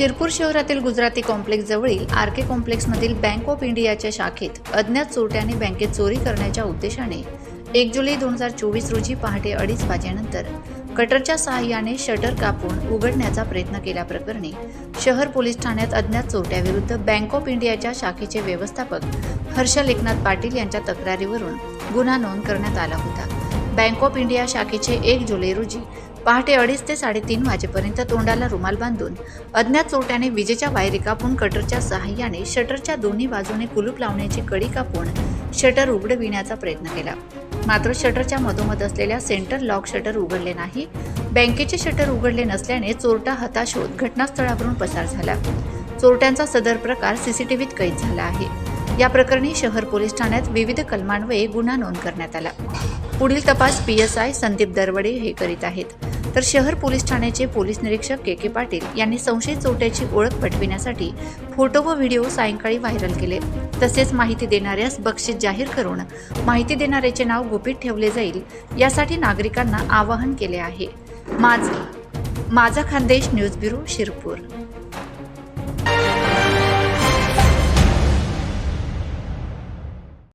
शिरपूर शहरातील गुजराती कॉम्प्लेक्स जवळील R K कॉम्प्लेक्समधील बँक ऑफ इंडियाच्या शाखेत अज्ञात चोरट्याने बँकेत चोरी करण्याच्या उद्देशाने एक जुलै दोन हजार चोवीस रोजी पहाटे अडीच वाजेनंतर कटरच्या सहाय्याने शटर कापून उघडण्याचा प्रयत्न केल्याप्रकरणी शहर पोलीस ठाण्यात अज्ञात चोरट्याविरुद्ध बँक ऑफ इंडियाच्या शाखेचे व्यवस्थापक हर्षल एकनाथ पाटील यांच्या तक्रारीवरून गुन्हा नोंद करण्यात आला होता. बँक ऑफ इंडिया शाखेचे एक जुलै रोजी पहाटे अडीच ते साडेतीन वाजेपर्यंत तोंडाला रुमाल बांधून अज्ञात चोरट्याने विजेच्या वायरी कापून कटरच्या सहाय्याने शटरच्या दोन्ही बाजूने कुलूप लावण्याची कडी कापून शटर उघडविण्याचा प्रयत्न केला. मात्र शटरच्या मधोमध असलेल्या सेंटर लॉक शटर उघडले नाही. बँकेचे शटर उघडले नसल्याने चोरटा हताश होत घटनास्थळावरून पसार झाला. चोरट्यांचा सदर प्रकार सीसीटीव्हीत कैद झाला आहे. या प्रकरणी शहर पोलीस ठाण्यात विविध कलमान्वये गुन्हा नोंद करण्यात आला. पुढील तपास P S I Sandeep Daravade हे करीत आहेत. तर शहर पोलीस ठाण्याचे पोलीस निरीक्षक के के पाटील यांनी संशयित चोट्याची ओळख पटविण्यासाठी फोटो व व्हिडिओ सायंकाळी व्हायरल केले. तसेच माहिती देणाऱ्यास बक्षीस जाहीर करून माहिती देणाऱ्याचे नाव गुपित ठेवले जाईल यासाठी नागरिकांना आवाहन केले आहे. माझा माझा खानदेश न्यूज ब्युरो शिरपूर.